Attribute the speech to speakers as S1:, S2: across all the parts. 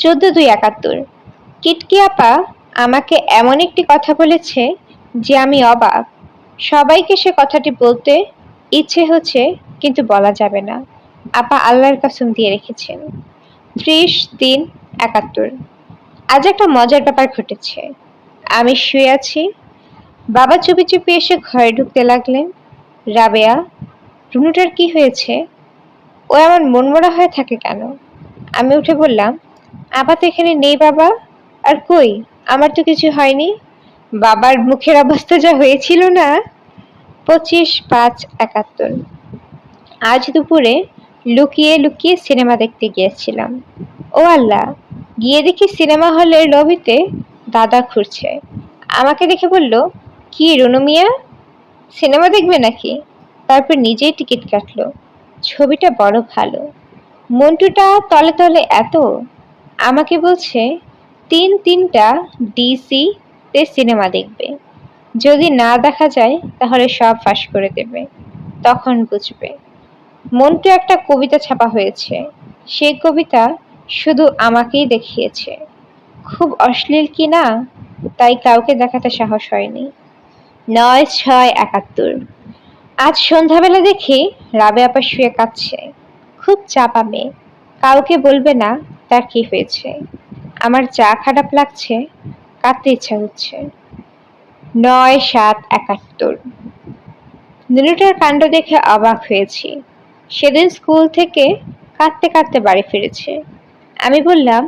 S1: চোদ্দ দুই একাত্তর। কিটকি আপা আমাকে এমন একটি কথা বলেছে যে আমি অবাক। সবাইকে সে কথাটি বলতে ইচ্ছে হচ্ছে, কিন্তু বলা যাবে না। আপা আল্লাহর কাসম দিয়ে রেখেছেন। ত্রিশ তিন একাত্তর। আজ একটা মজার ব্যাপার ঘটেছে। আমি শুয়ে আছি। বাবা চুপি চুপি এসে ঘরে ঢুকতে লাগলেন। রাবেয়া, রুনুটার কি হয়েছে? ও এমন মনমরা হয়ে থাকে কেন? আমি উঠে বললাম আপা তো এখানে নেই বাবা। আর কই? আমার তো কিছু হয়নি। বাবার মুখের অবস্থা যা হয়েছিল না। পঁচিশ পাঁচ একাত্তর। আজ দুপুরে লুকিয়ে লুকিয়ে সিনেমা দেখতে গিয়েছিলাম। ও আল্লাহ, গিয়ে দেখি সিনেমা হলের লবিতে দাদা ঘুরছে আমাকে দেখে বলল, কি রুনু মিয়া? সিনেমা দেখবে নাকি? তারপর নিজেই টিকিট কাটলো। ছবিটা বড় ভালো। মন্টুটা তলে তলে এত আমাকে বলছে, তিন তিনটা ডিসি তে সিনেমা দেখবে। যদি না দেখা যায়, তাহলে সব ফাঁস করে দেবে। তখন বুঝবে। মন্টু একটা কবিতা ছাপা হয়েছে। সেই কবিতা শুধু আমাকেই দেখিয়েছে। খুব অশ্লীল কি না, তাই কাউকে দেখাতে সাহস হয়নি। নয় ছয় একাত্তর। আজ সন্ধ্যাবেলা দেখি রাবে আপা শুয়ে কাঁদছে। খুব চাপা মেয়ে। কাউকে বলবে না তার কি হয়েছে? আমার চা খারাপ লাগছে কাঁদতে ইচ্ছা হচ্ছে? নয়, সাত, একাত্তর। নুনুটার কাণ্ড দেখে অবাক হয়েছি। সেদিন স্কুল থেকে কাঁদতে কাঁদতে বাড়ি ফিরেছে। আমি বললাম,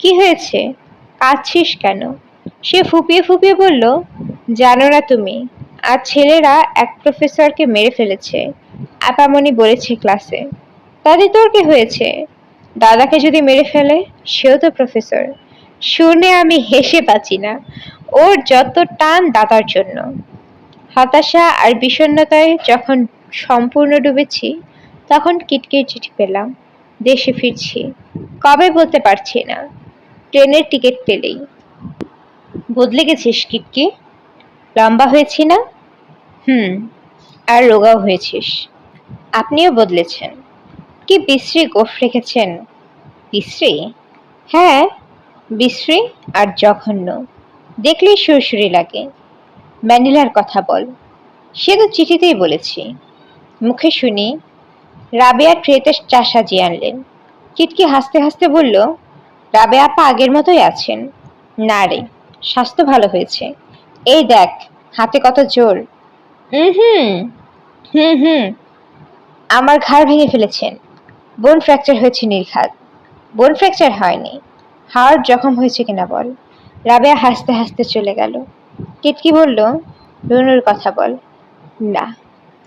S1: কি হয়েছে? কাঁদছিস কেন? সে ফুপিয়ে ফুপিয়ে বলল, জানো না তুমি, আর ছেলেরা এক প্রফেসরকে মেরে ফেলেছে। আপামনি বলেছে ক্লাসে তাতে তোর কি হয়েছে? দাদাকে যদি মেরে ফেলে, সেও তো প্রফেসর শুনে আমি হেসে পাচ্ছি না। ওর যত টান দাদার জন্য। হতাশা আর বিষণ্ণতায় যখন সম্পূর্ণ ডুবেছি, তখন কিটকির চিঠি পেলাম। দেশে ফিরছি। কবে বলতে পারছি না। ট্রেনের টিকিট পেলেই। বদলে গেছিস কিটকি? লম্বা হয়েছি না? হুম, আর রোগাও হয়েছিস। আপনিও বদলেছেন। কি বিশ্রী গোফ রেখেছেন? বিশ্রী? হ্যাঁ বিশ্রী আর জঘন্য। দেখলেই সুরসুরি লাগে। ম্যানিলার কথা বল। সে তো চিঠিতেই বলেছি। মুখে শুনি, রাবেয়া ট্রেতে চা সাজিয়ে আনলেন। কিটকি হাসতে হাসতে বলল, রাবেয়া আপা আগের মতোই আছেন? না রে, স্বাস্থ্য ভালো হয়েছে। এই দেখ, হাতে কত জোর। হুম হুম হুম হুম, আমার ঘাড় ভেঙে ফেলেছেন। বোন ফ্র্যাকচার হয়েছে নির্ঘাত বোন ফ্র্যাকচার হয়নি। হাড় জখম হয়েছে কিনা বল। রাবেয়া হাসতে হাসতে চলে গেল। কিটকি বলল, রুনুর কথা বল। না,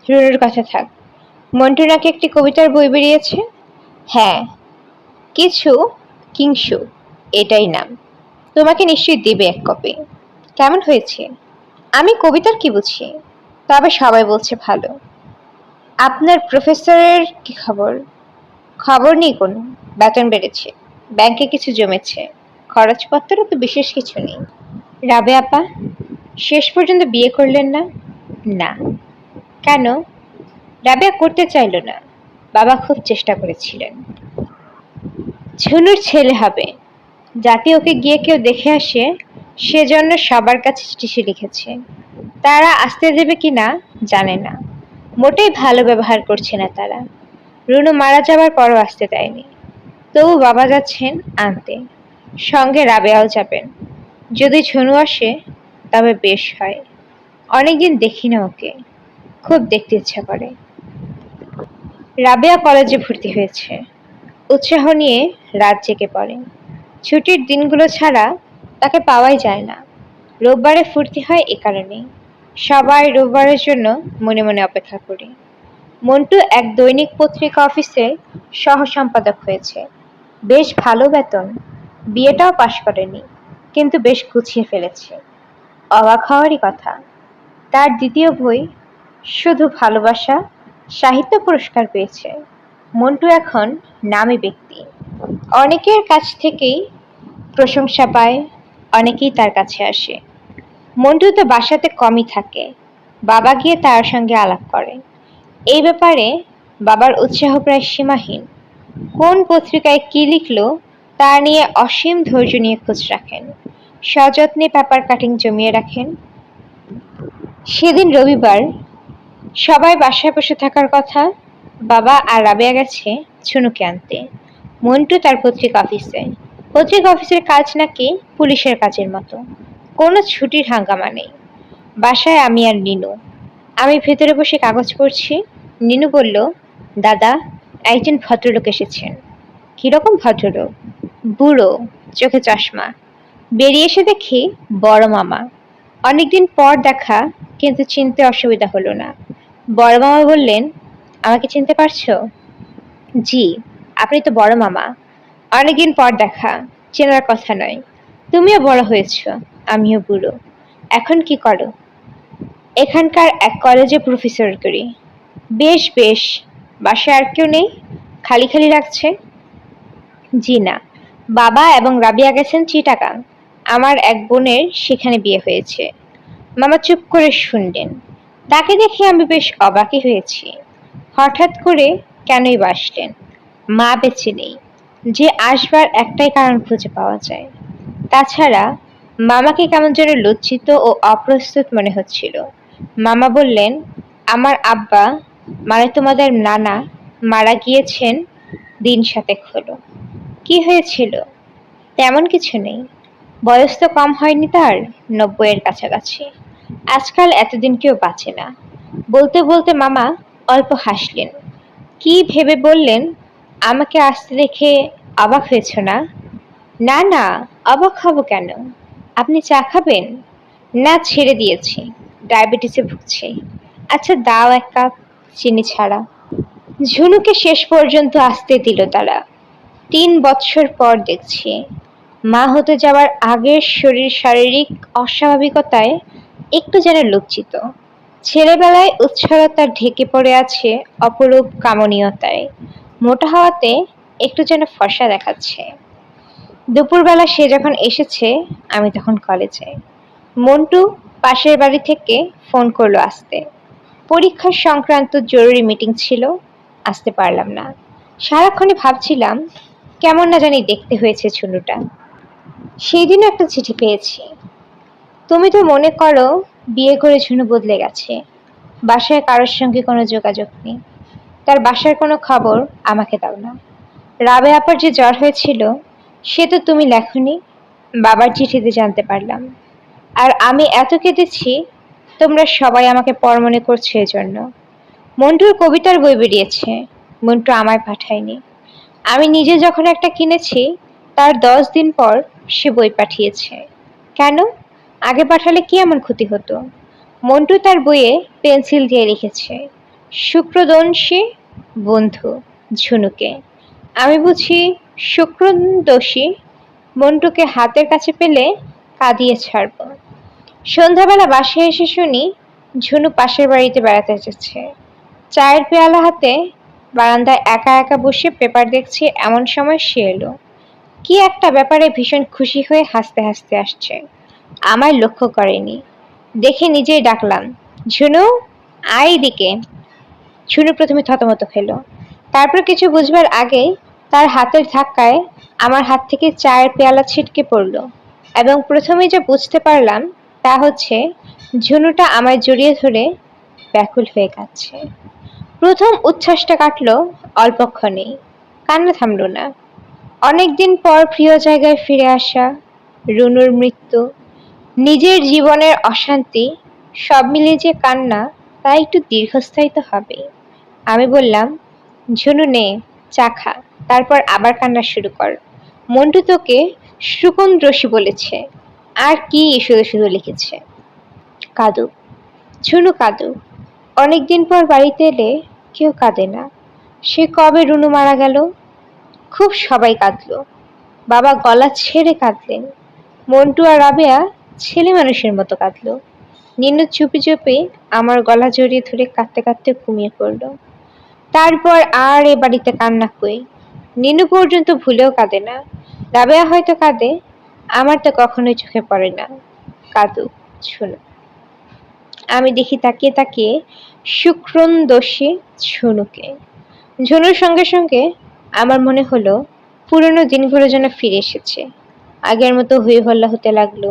S1: রুনুর কথা থাক। মন্টু নাকি একটি কবিতার বই বেরিয়েছে? হ্যাঁ। কিছু কিংসু, এটাই নাম। তোমাকে নিশ্চয়ই দেবে এক কপি। কেমন হয়েছে? আমি কবিতার কি বুঝি? তবে সবাই বলছে ভালো। আপনার প্রফেসরের কি খবর? খবর নেই কোনো। বেতন বেড়েছে, ব্যাংকে কিছু জমেছে খরচপত্রও তো বিশেষ কিছু নেই। রাবে আপা, শেষ পর্যন্ত বিয়ে করলেন না? না। কেন? রাবেয়া করতে চাইল না। বাবা খুব চেষ্টা করেছিলেন। ঝুনুর ছেলে হবে। যাতে ওকে গিয়ে কেউ দেখে আসে, সেজন্য সবার কাছে চিঠি লিখেছে। তারা আসতে দেবে কি না জানে না। মোটেই ভালো ব্যবহার করছে না তারা। রুনু মারা যাবার পরও আসতে দেয়নি। তবু বাবা যাচ্ছেন আনতে। সঙ্গে রাবেয়াও যাবেন। যদি ঝুনু আসে, তবে বেশ হয়। অনেকদিন দেখি না ওকে। খুব দেখতে ইচ্ছা করে। রাবেয়া কলেজে ভর্তি হয়েছে। উৎসাহ নিয়ে রাত জেগে পড়ে। ছুটির দিনগুলো ছাড়া তাকে পাওয়াই যায় না। রোববারে ফুর্তি হয় এ কারণেই। সবাই রোববারের জন্য মনে মনে অপেক্ষা করি। মন্টু এক দৈনিক পত্রিকা অফিসে সহ সম্পাদক হয়েছে। বেশ ভালো বেতন। বিয়েটাও পাশ করেনি, কিন্তু বেশ গুছিয়ে ফেলেছে। অবাক হওয়ারই কথা। তার দ্বিতীয় বই, শুধু ভালোবাসা সাহিত্য পুরস্কার পেয়েছে। মন্টু এখন নামী ব্যক্তি। অনেকের কাছ থেকেই প্রশংসা পায়, অনেকেই তার কাছে আসে। মন্টু তো বাসাতে কমই থাকে। বাবা গিয়ে তার সঙ্গে আলাপ করে। এই ব্যাপারে বাবার উৎসাহ প্রায় সীমাহীন। কোন পত্রিকায় কি লিখল, তা নিয়ে অসীম ধৈর্য নিয়ে খোঁজ রাখেন। সযত্নে পেপার কাটিং জমিয়ে রাখেন। সেদিন রবিবার সবাই বাসায় বসে থাকার কথা বাবা আর রাবেয়া গেছে ছুনুকে আনতে। মন্টু তার পত্রিকা অফিসে পত্রিকা অফিসের কাজ নাকি পুলিশের কাজের মতো। কোনো ছুটির হাঙ্গামা নেই। বাসায় আমি আর নিনু। আমি ভেতরে বসে কাগজ পড়ছি। নিনু বলল, দাদা, একজন ভদ্রলোক এসেছেন। কীরকম ভদ্রলোক? বুড়ো, চোখে চশমা। বেরিয়ে এসে দেখি বড় মামা। অনেকদিন পর দেখা, কিন্তু চিনতে অসুবিধা হলো না। বড় মামা বললেন, আমাকে চিনতে পারছ? জি, আপনি তো বড় মামা। অনেকদিন পর দেখা, চেনার কথা নয়। তুমিও বড় হয়েছ, আমিও বুড়ো। এখন কি করো? এখানকার এক কলেজে প্রফেসর করি। বেশ বেশ। বাসায় আর কেউ নেই? খালি খালি লাগছে জি না। বাবা এবং রাবিয়া গেছেন চিটাগাং। আমার এক বোনের সেখানে বিয়ে হয়েছে। মামা চুপ করে শুনলেন। তাকে দেখে আমি বেশ অবাকই হয়েছি। হঠাৎ করে কেনই বাসলেন মা বেঁচে নেই। যে আসবার একটাই কারণ খুঁজে পাওয়া যায়। তাছাড়া মামাকে কেমন যেন লজ্জিত ও অপ্রস্তুত মনে হচ্ছিল। মামা বললেন, আমার আব্বা মানে তোমাদের নানা মারা গিয়েছেন, দিন সাতেক হলো। কি হয়েছিল? তেমন কিছু নেই। বয়স তো কম হয়নি তার, নব্বইয়ের কাছাকাছি। আজকাল এতদিন কেউ বাঁচে না। বলতে বলতে মামা অল্প হাসলেন। কি ভেবে বললেন, আমাকে আসতে দেখে অবাক হয়েছ না? না না, অবাক হব কেন? আপনি চা খাবেন? না, ছেড়ে দিয়েছি। ডায়াবেটিসে ভুগছি। আচ্ছা দাও এক কাপ। চিনি ছাড়া। ঝুনুকে শেষ পর্যন্ত আসতে দিল তারা। তিন বৎসর পর দেখছি, মা হতে যাওয়ার আগের শরীর শারীরিক অস্বাভাবিকতায় একটু যেন লজ্জিত। ছেলেবেলায় উচ্ছলতা ঢেকে পড়ে আছে অপরূপ কামনীয়তায়। মোটা হওয়াতে একটু যেন ফর্সা দেখাচ্ছে। দুপুরবেলা সে যখন এসেছে, আমি তখন কলেজে। মন্টু পাশের বাড়ি থেকে ফোন করল আসতে। পরীক্ষার সংক্রান্ত জরুরি মিটিং ছিল, আসতে পারলাম না। সারাক্ষণে ভাবছিলাম, কেমন না জানি দেখতে হয়েছে ছুনুটা। সেই দিনও একটা চিঠি পেয়েছি। তুমি তো মনে করো, বিয়ে করে ঝুনু বদলে গেছে। বাসায় কারোর সঙ্গে কোনো যোগাযোগ নেই। তার বাসার কোনো খবর আমাকে দাও না। রাবে আপার যে জ্বর হয়েছিল, সে তো তুমি লেখনি, বাবার চিঠিতে জানতে পারলাম। আর আমি এত কেঁদেছি তোমরা সবাই আমাকে পর মনে করছ এজন্য। মন্টুর কবিতার বই বেরিয়েছে। মন্টু আমায় পাঠায়নি। আমি নিজে যখন একটা কিনেছি, তার দশ দিন পর সে বই পাঠিয়েছে। কেন? আগে পাঠালে কি এমন ক্ষতি হতো? মন্টু তার বইয়ে পেন্সিল দিয়ে লিখেছে শুক্রদংশী বন্ধু ঝুনুকে। আমি বুঝি শুক্রদোষী মন্টুকে হাতের কাছে পেলে কাঁদিয়ে ছাড়ব। সন্ধ্যাবেলা বাসায় এসে শুনি ঝুনু পাশের বাড়িতে বেড়াতে এসেছে। চায়ের পেয়ালা হাতে বারান্দায় একা একা বসে পেপার দেখছে এমন সময় সে এলো। কি একটা ব্যাপারে ভীষণ খুশি হয়ে হাসতে হাসতে আসছে। আমায় লক্ষ্য করেনি। দেখে নিজেই ডাকলাম, ঝুনু, আয় দিকে ঝুনু প্রথমে থতমত খেলো। তারপর কিছু বুঝবার আগেই তার হাতের ধাক্কায় আমার হাত থেকে চায়ের পেয়ালা ছিটকে পড়ল এবং প্রথমে যে বুঝতে পারলাম তা হচ্ছে, ঝুনুটা আমায় জড়িয়ে ধরে ব্যাকুল হয়ে কাঁদছে প্রথম উচ্ছ্বাসটা কাটলো অল্পক্ষণেই। কান্না থামল না। অনেকদিন পর প্রিয় জায়গায় ফিরে আসা, রুনুর মৃত্যু, নিজের জীবনের অশান্তি, সব মিলিয়ে যে কান্না, তা একটু দীর্ঘস্থায়ী তো হবে। আমি বললাম, ঝুনু নে, চা খা, তারপর আবার কান্না শুরু কর। মন্টু তোকে সুকুন রশি বলেছে। আর কি শুধু শুধু লিখেছে? কাদু। ঝুনু কাদু, অনেকদিন পর বাড়িতে এলে কেউ কাঁদে না। সে কবে রুনু মারা গেল? খুব সবাই কাঁদল। বাবা গলা ছেড়ে কাঁদলেন। মন্টু আর রাবেয়া ছেলে মানুষের মতো কাঁদল। নিনু চুপি চুপি আমার গলা জড়িয়ে ধরে কাঁদতে কাঁদতে ঘুমিয়ে পড়ল। তারপর আর এ বাড়িতে কান্না কই? নিনু পর্যন্ত ভুলেও কাঁদে না। রাবেয়া হয়তো কাঁদে আমার তো কখনোই চোখে পড়ে না। কাঁদুক শুনো। আমি দেখি তাকিয়ে তাকিয়ে শুক্রন দোষী ঝুনুকে। ঝুনুর সঙ্গে সঙ্গে আমার মনে হলো, পুরনো দিনগুলো যেন ফিরে এসেছে। আগের মতো হই হল্লা হতে লাগল।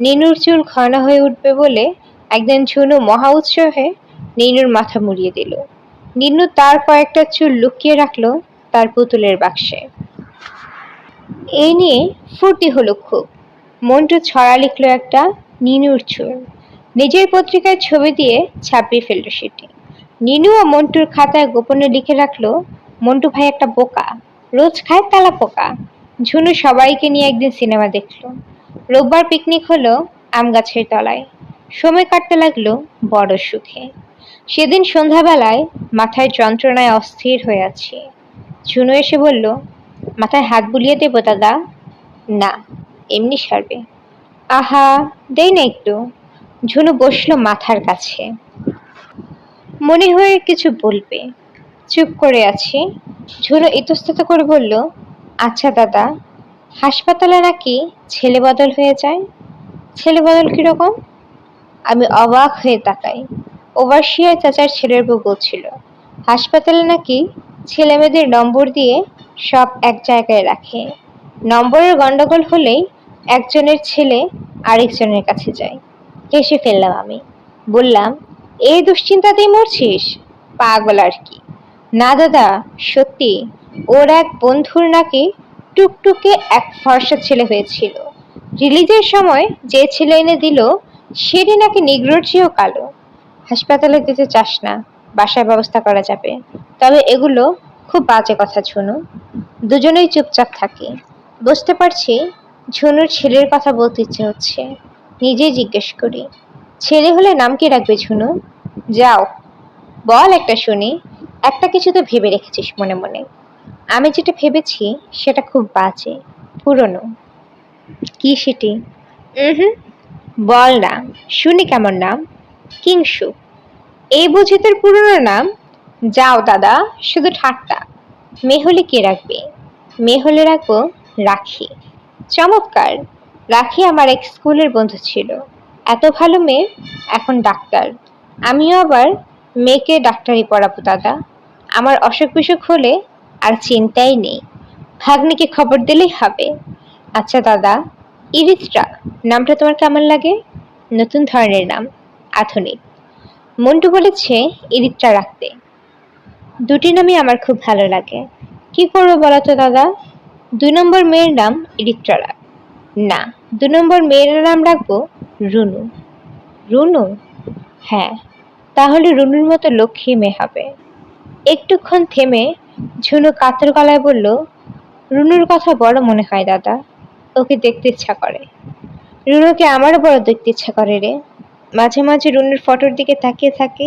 S1: নিনুর চুল ঘন হয়ে উঠবে বলে একদিন ঝুনু মহা উৎসাহে নিনুর মাথা মুড়িয়ে দিল। নিনু তার কয়েকটা চুল লুকিয়ে রাখল তার পুতুলের বাক্সে। এই নিয়ে ফুর্তি হলো খুব। মন্টু ছড়া লিখলো একটা নিনুর চুল। নিজের পত্রিকায় ছবি দিয়ে ছাপিয়ে ফেলল সেটি। নিনু ও মন্টুর খাতায় গোপনে লিখে রাখল, মন্টু ভাই একটা বোকা। রোজ খায় তালা পোকা। ঝুনু সবাইকে নিয়ে একদিন সিনেমা দেখল। রোববার পিকনিক হলো আম গাছের তলায়। সময় কাটতে লাগল বড় সুখে। সেদিন সন্ধ্যাবেলায় মাথায় যন্ত্রণায় অস্থির হয়ে আছি। ঝুনু এসে বলল মাথায় হাত বুলিয়ে দেবো, দাদা? না, এমনি সারবে। আহা, দেই না একটু। ঝুনু বসল মাথার কাছে। মনে হয়ে কিছু বলবে। চুপ করে আছি। ঝুনু ইতস্তত করে বলল আচ্ছা দাদা, হাসপাতালে নাকি ছেলে বদল হয়ে যায়? ছেলে বদল কীরকম আমি অবাক হয়ে তাকাই। ওভারশিয়ার চাচার ছেলের বউ বলছিল, হাসপাতালে নাকি ছেলে মেয়েদের নম্বর দিয়ে সব এক জায়গায় রাখে। নম্বরের গন্ডগোল হলেই একজনের ছেলে আরেকজনের কাছে যায়। হেসে ফেললাম আমি। বললাম, এই দুশ্চিন্তাতেই মরছিস? পাগল আর কি? না দাদা, সত্যি। ওর এক বন্ধুর নাকি টুকটুকে এক ফর্সা ছেলে হয়েছিল। রিলিজের সময় যে ছেলে এনে দিল, সেটি নাকি নিগ্রোর চেয়েও কালো। হাসপাতালে দিতে চাস না বাসায় ব্যবস্থা করা যাবে। তবে এগুলো খুব বাজে কথা, ঝুনু। দুজনেই চুপচাপ থাকি। বুঝতে পারছি ঝুনুর ছেলের কথা বলতে ইচ্ছে হচ্ছে। নিজেই জিজ্ঞেস করি, ছেলে হলে নাম কি রাখবে ঝুনু? যাও, বল একটা শুনি। একটা কিছু তো ভেবে রেখেছিস মনে মনে। আমি যেটা ভেবেছি সেটা খুব বাজে, পুরনো। কি সেটি? হুম, বল না। শুনি কেমন নাম? কিংসু। এই বুঝি তোর পুরনো নাম? যাও দাদা, শুধু ঠাট্টা। মেয়ে হলে কে রাখবে? মেয়ে হলে রাখব রাখি। চমৎকার। রাখি আমার এক স্কুলের বন্ধু ছিল। এত ভালো মেয়ে, এখন ডাক্তার। আমিও আবার মেয়েকে ডাক্তারি পড়াবো দাদা। আমার অসুখ বিসুখ হলে আর চিন্তাই নেই। ভাগ্নিকে খবর দিলেই হবে। আচ্ছা দাদা, ইরিত্রা, নামটা তোমার কেমন লাগে? নতুন ধরনের নাম, আধুনিক। মন্টু বলেছে, ইরিত্রা রাখতে। দুটি নামই আমার খুব ভালো লাগে। কি করব বলো তো দাদা? দুই নম্বর মেয়ের নাম ইরিত্রা রাখ না, দু নম্বর মেয়ের নাম রাখব রুনু। রুনু? হ্যাঁ তাহলে রুনুর মতো লক্ষ্মী মেয়ে হবে। একটুক্ষণ থেমে ঝুনু কাতর গলায় বলল, রুনুর কথা বড় মনে হয় দাদা, ওকে দেখতে ইচ্ছা করে। রুনুকে আমারও বড় দেখতে ইচ্ছা করে রে। মাঝে মাঝে রুনুর ফটোর দিকে তাকিয়ে থাকে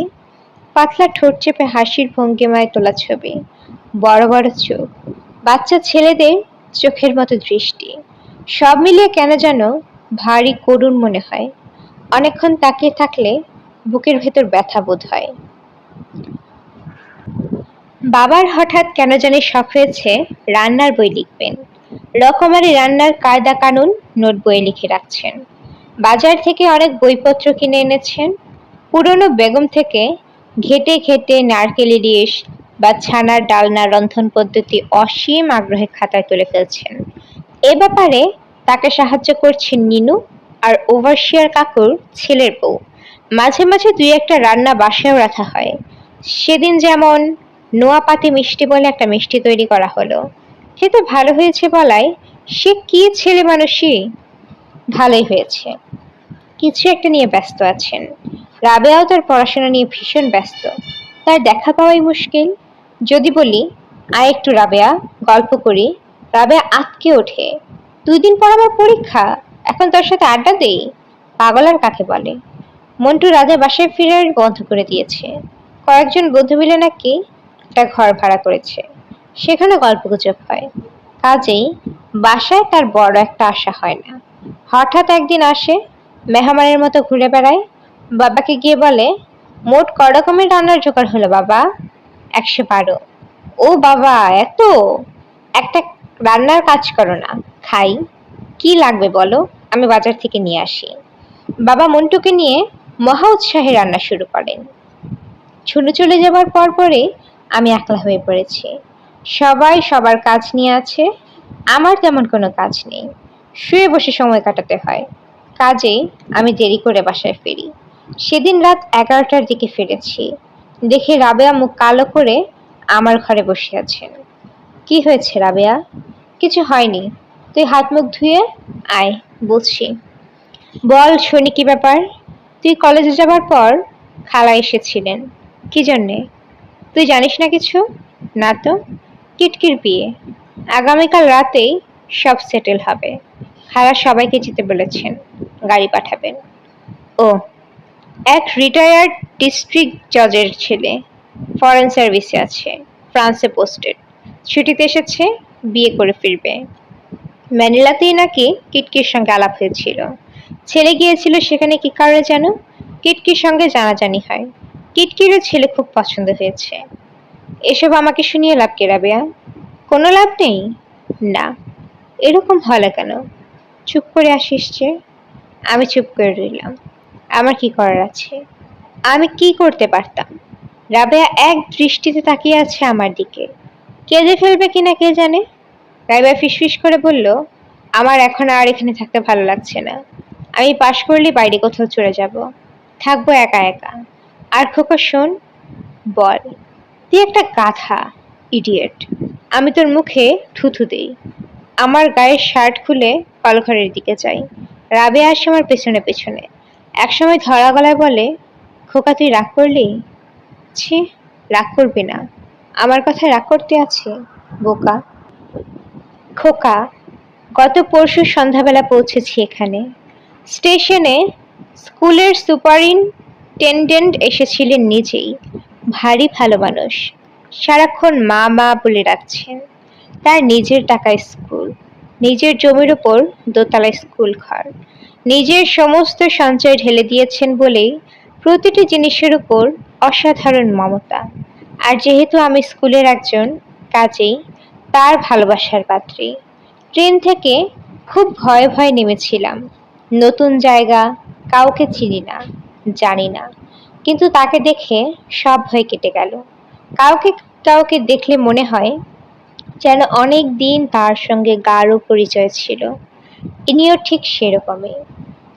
S1: পাতলা ঠোঁট চেপে হাসির ভঙ্গিমায় তোলা ছবি। বড় বড় চোখ। বাচ্চা ছেলেদের চোখের মতো দৃষ্টি। সব মিলিয়ে কেন যেন ভারী করুণ মনে হয়। অনেকক্ষণ তাকিয়ে থাকলে বুকের ভেতর ব্যথা বোধ হয়। বাবার হঠাৎ কেন জানি শখ হয়েছে রান্নার বই লিখবেন। রকমারি রান্নার কায়দা কানুন নোট বইয়ে লিখে রাখছেন। বাজার থেকে অনেক বইপত্র কিনে এনেছেন। পুরনো বেগম থেকে ঘেটে ঘেটে নারকেল ইলিশ বা ছানার ডালনা রন্ধন পদ্ধতি অসীম আগ্রহে খাতায় তুলে ফেলছেন। এ ব্যাপারে তাকে সাহায্য করছেন নিনু আর ওভারশিয়ার কাকুর ছেলের বউ। মাঝে মাঝে দুই একটা রান্না বাসায়ও রাখা হয়। সেদিন যেমন নোয়াপাতি মিষ্টি বলে একটা মিষ্টি তৈরি করা হলো। খেতে ভালো হয়েছে বলায় সে কি ছেলে মানুষই ভালোই হয়েছে। কিছু একটা নিয়ে ব্যস্ত আছেন। রাবেয়াও তার পড়াশোনা নিয়ে ভীষণ ব্যস্ত। তার দেখা পাওয়াই মুশকিল। যদি বলি আর একটু রাবেয়া, গল্প করি। রাবেয়া আটকে ওঠে। দুই দিন পর আমার পরীক্ষা। এখন তোর সাথে আড্ডা দেই? পাগল আর কাকে বলে? মন্টু রাজা বাসায় ফিরে বন্ধ করে দিয়েছে। কয়েকজন বন্ধু মিলে নাকি একটা ঘর ভাড়া করেছে। সেখানে গল্পগুজব হয়। কাজেই বাসায় তার বড় একটা আশা হয় না। হঠাৎ একদিন আসে, মেহমানের মতো ঘুরে বেড়ায়। বাবাকে গিয়ে বলে, মোট ক রকমের রান্নার জোগাড় হলো বাবা? একশো বারো। ও বাবা, এত? একটা রান্নার কাজ করো না, খাই। কি লাগবে বলো? আমি বাজার থেকে নিয়ে আসি। বাবা মন্টুকে নিয়ে মহা উৎসাহে রান্না শুরু করেন। ছুটে চলে যাবার পর পরে আমি একলা হয়ে পড়েছি। সবাই সবার কাজ নিয়ে আছে, আমার তেমন কোনো কাজ নেই। শুয়ে বসে সময় কাটাতে হয়। কাজেই আমি দেরি করে বাসায় ফিরি। সেদিন রাত এগারোটার দিকে ফিরেছি। দেখে রাবেয়া মুখ কালো করে আমার ঘরে বসে আছেন কি হয়েছে রাবেয়া? কিছু হয়নি। তুই হাত মুখ ধুয়ে আয়, বলছি। বল, শুনি কি ব্যাপার? তুই কলেজে যাবার পর খালা এসেছিলেন। কি জন্যে? তুই জানিস না কিছু? না তো। কিটকির বিয়ে। আগামীকাল রাতেই সব সেটেল হবে। খালা সবাইকে যেতে বলেছেন। গাড়ি পাঠাবেন। ও এক রিটায়ার্ড ডিস্ট্রিক্ট জজের ছেলে ফরেন সার্ভিসে আছে ফ্রান্সে পোস্টেড ছুটিতে এসেছে, বিয়ে করে ফিরবে। ম্যানিলাতেই নাকি কিটকির সঙ্গে আলাপ হয়েছিল। ছেলে গিয়েছিল সেখানে কি কারণে যেন? কিটকির সঙ্গে জানাজানি হয়। কিটকিরও ছেলে খুব পছন্দ হয়েছে। এসব আমাকে শুনিয়ে লাভ কে রাবেয়া কোনো লাভ নেই? না। এরকম হলে কেন? চুপ করে আসিস যে। আমি চুপ করে রইলাম। আমার কি করার আছে? আমি কি করতে পারতাম? রাবেয়া এক দৃষ্টিতে তাকিয়ে আছে আমার দিকে। কেঁদে ফেলবে কিনা কে জানে? রাবেয়া ফিসফিস করে বলল, আমার এখন আর এখানে থাকতে ভালো লাগছে না। আমি পাশ করলে বাইরে কোথাও চলে যাব। থাকব একা একা। আর খোকা, শোন, বল, তুই একটা গাধা ইডিয়েট আমি তোর মুখে থুথু দেই। আমার গায়ের শার্ট খুলে কলঘরের দিকে যাই। রাবে আসে আমার পেছনে পেছনে। একসময় ধরা গলায় বলে, খোকা, তুই রাগ করলি? ছি, রাগ করবি না। আমার কথায় রাগ করতে আছে, বোকা। খোকা, গত পরশু সন্ধ্যাবেলা পৌঁছেছি এখানে। স্টেশনে স্কুলের সুপারিনটেন্ডেন্ট এসেছিলেন নিজেই। ভারী ভালো মানুষ। সারাক্ষণ মা মা বলে রাখছেন তার নিজের টাকায় স্কুল। নিজের জমির উপর দোতলায় স্কুল ঘর। নিজের সমস্ত সঞ্চয় ঢেলে দিয়েছেন বলেই প্রতিটি জিনিসের উপর অসাধারণ মমতা। আর যেহেতু আমি স্কুলের একজন, কাজেই তার ভালোবাসার পাত্রী। ট্রেন থেকে খুব ভয়ে ভয়ে নেমেছিলাম। নতুন জায়গা, কাউকে চিনি না, জানি না। কিন্তু তাকে দেখে সব ভয় কেটে গেল। কাউকে কাউকে দেখলে মনে হয় যেন অনেক দিন তার সঙ্গে গাঢ় পরিচয় ছিল। ইনিও ঠিক সেরকমই।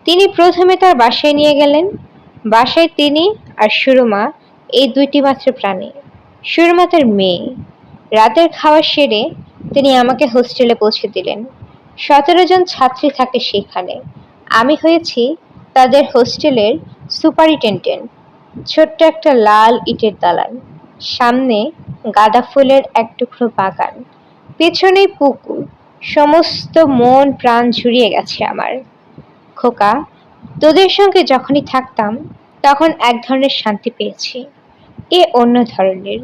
S1: তিনি প্রথমে তার বাসায় নিয়ে গেলেন। বাসায় তিনি আর সুরমা, এই দুইটি মাত্র প্রাণী। সুরমা তার মেয়ে। রাতের খাওয়া সেরে তিনি আমাকে হোস্টেলে পৌঁছে দিলেন। সতেরো জন ছাত্রী থাকে সেখানে। আমি হয়েছি তাদের হোস্টেলের সুপারিটেন্ডেন্ট ছোট্ট একটা লাল ইটের দালান। সামনে গাঁদা ফুলের এক টুকরো বাগান। পেছনে পুকুর। সমস্ত মন প্রাণ ঝুরিয়ে গেছে আমার। খোকা, তোদের সঙ্গে যখনই থাকতাম, তখন এক ধরনের শান্তি পেয়েছি, এ অন্য ধরনের।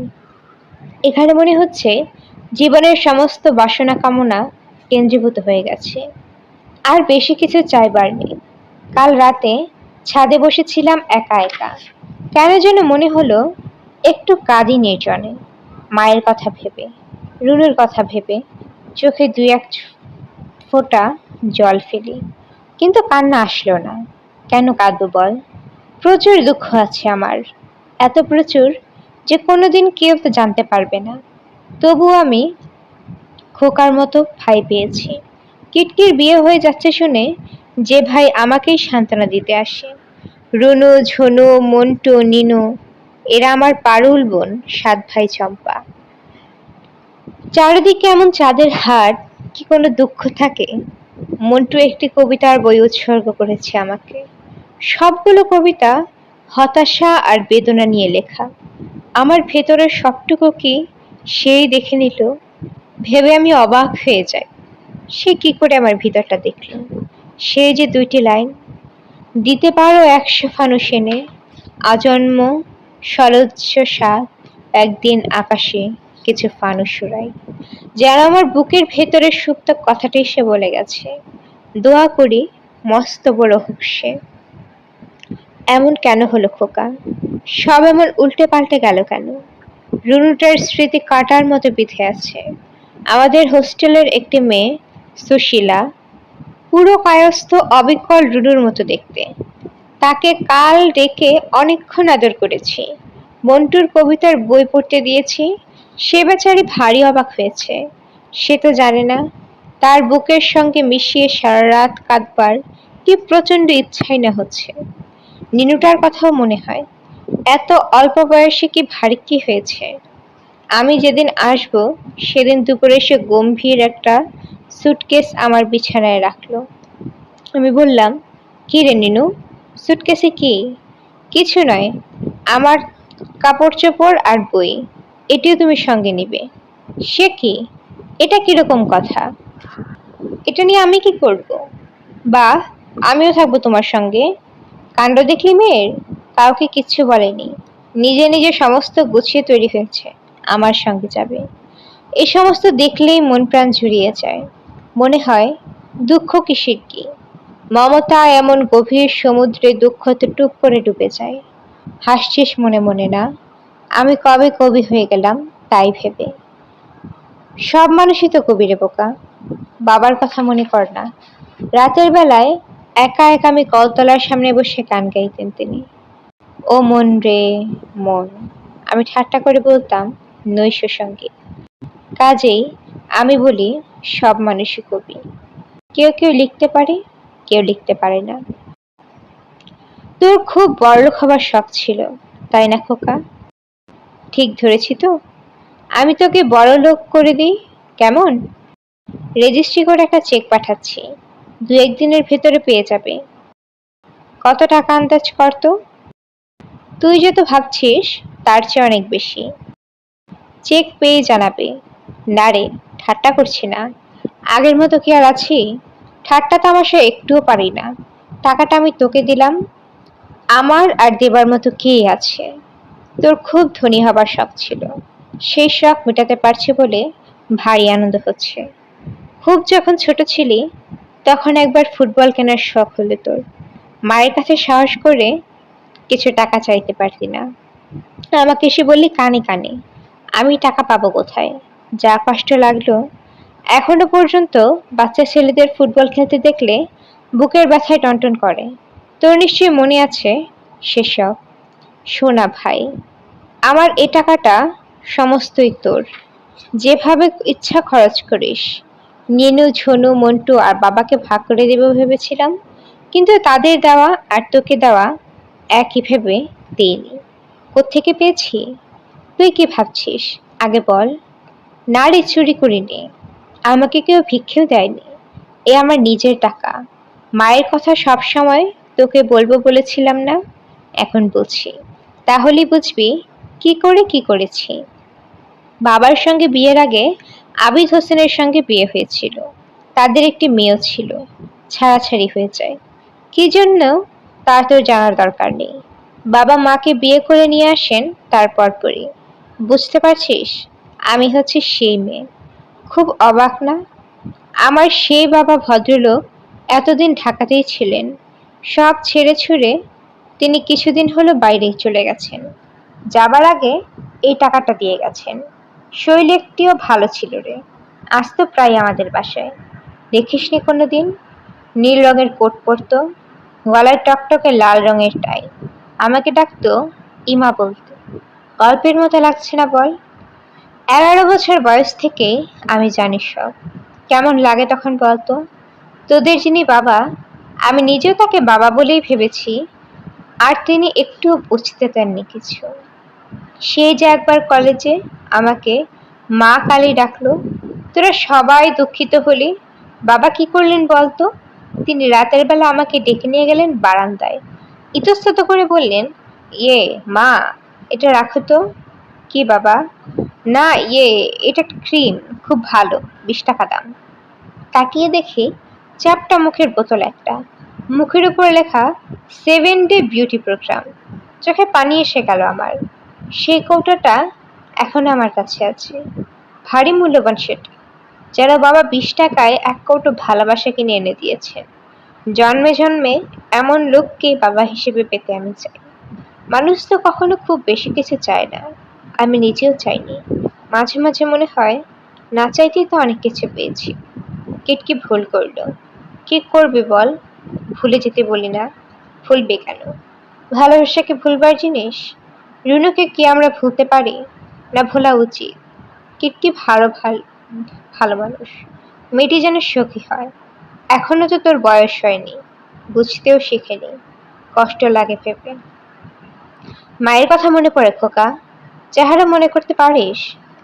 S1: এখানে মনে হচ্ছে জীবনের সমস্ত বাসনা কামনা কেন্দ্রীভূত হয়ে গেছে। আর বেশি কিছু চাইবার নেই। কাল রাতে ছাদে বসেছিলাম একা একা। কেন যেন মনে হলো একটু কাঁদি নির্জনে মায়ের কথা ভেবে, রুনুর কথা ভেবে চোখে দুই এক ফোঁটা জল ফেলি। কিন্তু কান্না আসলো না। কেন কাঁদবো বল? প্রচুর দুঃখ আছে আমার। এত প্রচুর যে কোনোদিন কেউ তো জানতে পারবে না। তবু আমি খোকার মতো ভাই পেয়েছি। কিটকির বিয়ে হয়ে যাচ্ছে শুনে যে ভাই আমাকেই সান্ত্বনা দিতে আসে। রুনু, ঝনু, মন্টু, নিনু, এরা আমার পারুল বোন, সাত ভাই চম্পা। চারিদিকে এমন চাঁদের হাট কি কোনো দুঃখ থাকে? মন্টু একটি কবিতার বই উৎসর্গ করেছে আমাকে। সবগুলো কবিতা হতাশা আর বেদনা নিয়ে লেখা। আমার ভেতরের সবটুকু কি সেই দেখে নিল? ভেবে আমি অবাক হয়ে যাই। সে কি করে আমার ভিতরটা দেখল? সে যে দুইটি লাইন, দিতে পারো একশো ফানুস এনে আজন্ম সলজ্জ সাত একদিন আকাশে। কিছু ফানুস যেন আমার বুকের ভেতরে সুপ্ত কথাটাই সে বলে গেছে, দোয়া করি, মস্ত বড় হোক সে। এমন কেন হলো খোকা? সব এমন উল্টে পাল্টে গেল কেন? রুনুটার স্মৃতি কাটার মতো বিধে আছে। আমাদের হোস্টেলের একটি মেয়ে, সুশীলা, পুরো কায়স্থ, অবিকল রুনুর মতো দেখতে। তাকে কাল ডেকে অনেকক্ষণ আদর করেছি। মন্টুর কবিতার বই পড়তে দিয়েছি সে বেচারি ভারী অবাক হয়েছে। সে তো জানে না, তার বুকের সঙ্গে মিশিয়ে সারা রাত কাঁদবার কি প্রচণ্ড ইচ্ছাই না হচ্ছে। নিনুটার কথাও মনে হয়, এত অল্প বয়সে কি ভারী কি হয়েছে? আমি যেদিন আসব, সেদিন দুপুরে সে গম্ভীর একটা সুটকেস আমার বিছানায় রাখল। আমি বললাম, কি রে নিনু সুটকেসে কি? কিছু নয়, আমার কাপড় চোপড় আর বই। এটিও তুমি সঙ্গে নিবে। সে কি? এটা কীরকম কথা? এটা নিয়ে আমি কি করব? বা, আমিও থাকব তোমার সঙ্গে। কাণ্ড দেখলি মেয়ের? কাউকে কিচ্ছু বলেনি। নিজে নিজে সমস্ত গুছিয়ে তৈরি হয়েছে আমার সঙ্গে যাবে। এ সমস্ত দেখলেই মন প্রাণ জুড়িয়ে যায়। মনে হয়, দুঃখ কিসের কি? মমতা এমন গভীর সমুদ্রে দুঃখ তো টুপ করে ডুবে যায়। হাসছিস মনে মনে না? আমি কবে কবি হয়ে গেলাম তাই ভেবে। সব মানুষই তো কবি রে বোকা। বাবার কথা মনে কর না। রাতের বেলায় একা একা আমি কলতলার সামনে বসে গান গাইতেন তিনি। ও মন রে, মন, আমি ঠাট্টা করে বলতাম নৈশ সংগীত কাজেই আমি বলি সব মানুষই কবি। কেউ কেউ লিখতে পারে, কেউ লিখতে পারে না। তোর খুব বড়লোক হবার শখ ছিল, তাই না খোকা? ঠিক ধরেছি তো? আমি তোকে বড় লোক করে দিই, কেমন? রেজিস্ট্রি করে একটা চেক পাঠাচ্ছি, দু একদিনের ভেতরে পেয়ে যাবে। কত টাকা আন্দাজ কর তো? তুই যত ভাবছিস, তার চেয়ে অনেক বেশি। চেক পেয়ে জানাবে। না রে, ঠাট্টা করছি না। আগের মতো কি আর আছি? ঠাট্টা তো আমার তামাশা একটুও পারি না। টাকাটা আমি তোকে দিলাম। আমার আর দেবার মতো কে আছে? তোর খুব ধনী হবার শখ ছিল। সেই শখ মেটাতে পারছি বলে ভারী আনন্দ হচ্ছে। খুব যখন ছোট ছিলি, তখন একবার ফুটবল কেনার শখ হলো তোর। মায়ের কাছে সাহস করে কিছু টাকা চাইতে পারতি না। আমাকে এসে বললি, কানে কানে, আমি টাকা পাবো কোথায়? যা কষ্ট লাগল। এখনও পর্যন্ত বাচ্চা ছেলেদের ফুটবল খেলতে দেখলে বুকের ব্যথায় টনটন করে। তোর নিশ্চয়ই মনে আছে সেসব শোনা ভাই, আমার এ টাকাটা সমস্তই তোর। যেভাবে ইচ্ছা খরচ করিস। নিনু, ঝনু, মন্টু আর বাবাকে ভাগ করে দেবো ভেবেছিলাম, কিন্তু তাদের দেওয়া আর তোকে দেওয়া একই ভেবে দিইনি। কোত্থেকে পেয়েছি? তুই কি ভাবছিস? আগে বল। না রে চুরি করিনি। আমাকে কেউ ভিক্ষেও দেয়নি। এ আমার নিজের টাকা। মায়ের কথা সব সময় তোকে বলব বলেছিলাম না, এখন বলছি। তাহলেই বুঝবি কি করে কি করেছি। বাবার সঙ্গে বিয়ের আগে আবিদ হোসেনের সঙ্গে বিয়ে হয়েছিল। তাদের একটি মেয়েও ছিল। ছাড়াছাড়ি হয়ে যায়। কি জন্য? তা তোর জানার দরকার নেই। বাবা মাকে বিয়ে করে নিয়ে আসেন তারপর পরই। বুঝতে পারছিস? আমি হচ্ছে সেই মেয়ে। খুব অবাক না? আমার সেই বাবা ভদ্রলোক এতদিন ঢাকাতেই ছিলেন। সব ছেড়ে ছুড়ে তিনি কিছুদিন হলো বাইরে চলে গেছেন। যাবার আগে এই টাকাটা দিয়ে গেছেন। শৈল একটিও ভালো ছিল রে। আসতো প্রায় আমাদের বাসায়। দেখিসনি কোনো দিন নীল রঙের কোট পরতো, গলায় টকটকে লাল রঙের টাই। আমাকে ডাকতো, ইমা বলতো, গল্পের মতো লাগছে না বল? এগারো বছর বয়স থেকে আমি জানি সব। কেমন লাগে তখন বলতো? তোদের যিনি বাবা, আমি নিজেও তাকে বাবা বলেই ভেবেছি আর তিনি একটুও বুঝতে দেননি কিছু। সে যে একবার কলেজে আমাকে মা কালী ডাকলো, তোরা সবাই দুঃখিত হলি। বাবা কি করলেন বলতো? তিনি রাতের বেলা আমাকে ডেকে নিয়ে গেলেন বারান্দায়। ইতস্তত করে বললেন ইয়ে মা, এটা রাখো তো। কি বাবা? না ইয়ে এটা ক্রিম, খুব ভালো, বিশ টাকা দাম। তাকিয়ে দেখি চাপটা মুখের বোতল একটা। মুখের উপর লেখা সেভেন ডে বিউটি প্রোগ্রাম চোখে পানি এসে গেল আমার। সেই কৌটাটা এখন আমার কাছে আছে। ভারী মূল্যবান সেটা যেন বাবা বিশ টাকায় এক কৌটো ভালোবাসা কিনে এনে দিয়েছেন। জন্মে জন্মে এমন লোককে বাবা হিসেবে পেতে আমি চাই। মানুষ তো কখনো খুব বেশি কিছু চায় না, আমি নিজেও চাইনি। মাঝে মাঝে মনে হয়, না চাইতেই তো অনেক কিছু পেয়েছি। কিটকি ভুল করল? কি করবে বল? ভুলে যেতে বলি না, ভুলবে কেন? ভালোবাসাকে ভুলবার জিনিস? রুনুকে কি আমরা ভুলতে পারি? না ভোলা উচিত? কিটকি ভালো ভালো ভালো মানুষ। মেয়েটি যেন সখী হয়। এখনও তো তোর বয়স হয়নি, বুঝতেও শিখেনি, কষ্ট লাগে ভেবে। মায়ের কথা মনে পড়ে খোকা, চেহারা মনে করতে পারিস?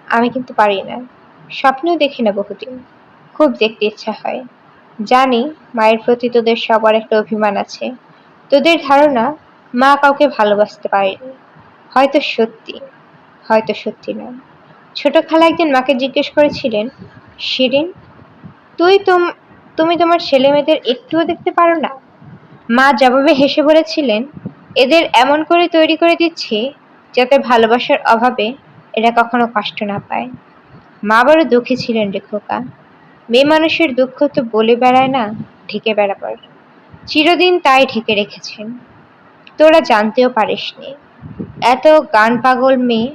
S1: আমি কিন্তু পারি না, স্বপ্নেও দেখি না বহুদিন, খুব দেখতে ইচ্ছা হয়। জানি মায়ের প্রতি তোদের সবার একটা অভিমান আছে। তোদের ধারণা মা কাউকে ভালোবাসতে পারেনি হয়তো সত্যি হয়তো সত্যি নয়। ছোট খালা একদিন মাকে জিজ্ঞেস করেছিলেন, শিরিন, তুই তোম, তুমি তোমার ছেলে মেয়েদের একটুও দেখতে পারো না? মা জবাবে হেসে বলেছিলেন, এদের এমন করে তৈরি করে দিচ্ছি যাতে ভালোবাসার অভাবে এরা কখনো কষ্ট না পায়। মা বড় দুঃখী ছিলেন রে খোকা। মেয়ে মানুষের দুঃখ তো বলে বেড়ায় না, ঢেকে বেড়াবার। চিরদিন তাই ঢেকে রেখেছেন। তোরা জানতেও পারিসনি। এত গান পাগল মেয়ে,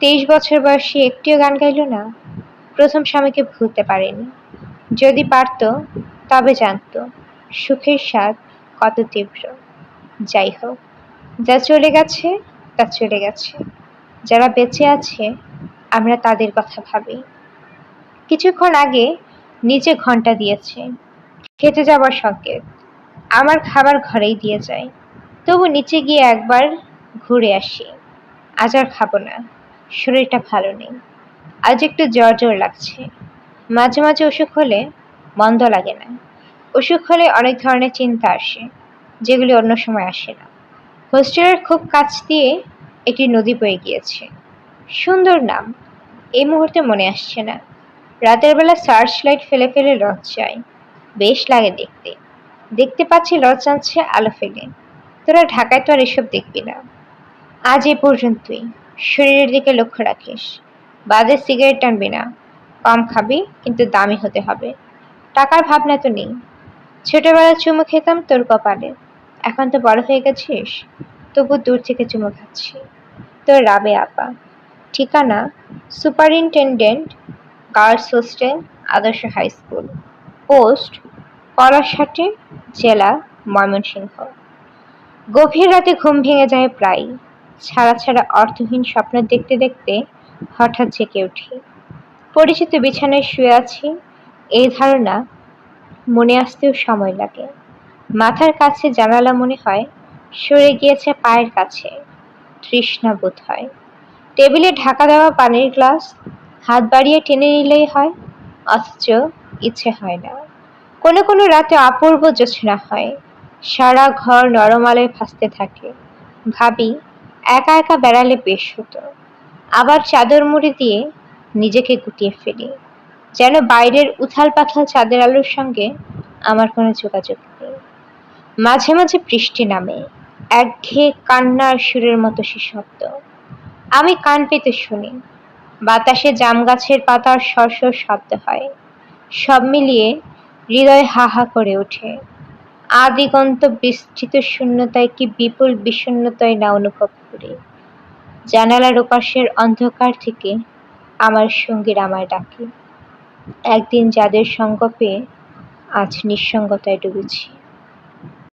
S1: তেইশ বছর বয়সী একটিও গান গাইল না, প্রথম স্বামীকে ভুলতে পারেনি। যদি পারত, তবে জানতো, সুখের স্বাদ কত তীব্র। যাই হোক, যা চলে গেছে, তা চলে গেছে। যারা বেঁচে আছে, আমরা তাদের কথা ভাবি। কিছুক্ষণ আগে নিচে ঘণ্টা দিয়েছে। খেতে যাবার সংকেত। আমার খাবার ঘরেই দিয়ে যায়। তবু নিচে গিয়ে একবার ঘুরে আসি। আজ আর খাব না। শরীরটা ভালো নেই। আজ একটু জ্বর জ্বর লাগছে। মাঝে মাঝে অসুখ হলে মন্দ লাগে না। অসুখ হলে অনেক ধরনের চিন্তা আসে, যেগুলি অন্য সময় আসে না। হোস্টেলের খুব কাছ দিয়ে একটি নদী বয়ে গিয়েছে। সুন্দর নাম। এই মুহূর্তে মনে আসছে না। রাতের বেলা সার্চ লাইট ফেলে ফেলে লজ যায় বেশ লাগে দেখতে। দেখতে পাচ্ছি লজ আনছে আলো ফেলে। তোরা ঢাকায় তো আর এসব দেখবি না। আজ এ পর্যন্তই। শরীরের দিকে লক্ষ্য রাখিস। বাজে সিগারেট টানবি না। কম খাবি, কিন্তু দামি হতে হবে। টাকার ভাবনা তো নেই। ছোটবেলায় চুমু খেতাম তোর কপালে। এখন তো বড় হয়ে গেছিস। তবু দূর থেকে চুমু খাচ্ছি। তোর রাবে আপা। ঠিকানা? Superintendent girls hostel, Adarsh high school. Post, Palashhati জেলা, ময়মনসিংহ। গভীর রাতে ঘুম ভেঙে যায় প্রায় ছাড়া ছাড়া অর্থহীন স্বপ্ন দেখতে দেখতে হঠাৎ জেগে উঠি। পরিচিত বিছানায় শুয়ে আছি, এই ধারণা মনে আসতেও সময় লাগে। মাথার কাছে জানালা মনে হয়, সরে গিয়েছে পায়ের কাছে। তৃষ্ণা বোধ হয়। টেবিলে ঢাকা দেওয়া পানির গ্লাস হাত বাড়িয়ে টেনে নিলেই হয়, অথচ ইচ্ছে হয় না। কোনো কোনো রাতে অপূর্ব জোছনা হয়। সারা ঘর নরম আলোয় ভাসতে থাকে। ভাবি একা একা বেড়ালে বেশ হতো। আবার চাদর মুড়ি দিয়ে নিজেকে গুটিয়ে ফেলি। যেন বাইরের উথাল পাথাল চাঁদের আলোর সঙ্গে আমার কোনো যোগাযোগ নেই। মাঝে মাঝে বৃষ্টি নামে। একঘেয়ে কান্নার সুরের মতো সে শব্দ। আমি কান পেতে শুনি। বাতাসে জাম গাছের পাতার সরসর শব্দ হয়। সব মিলিয়ে হৃদয় হা হা করে ওঠে। আদিগন্ত বিস্তৃত শূন্যতায় কি বিপুল বিষণ্ণতায় না অনুভব করে? জানালার ওপাশের অন্ধকার থেকে আমার সঙ্গীর আমায় ডাকে। একদিন যাদের সঙ্গ পেয়ে আজ নিঃসঙ্গতায় ডুবেছি।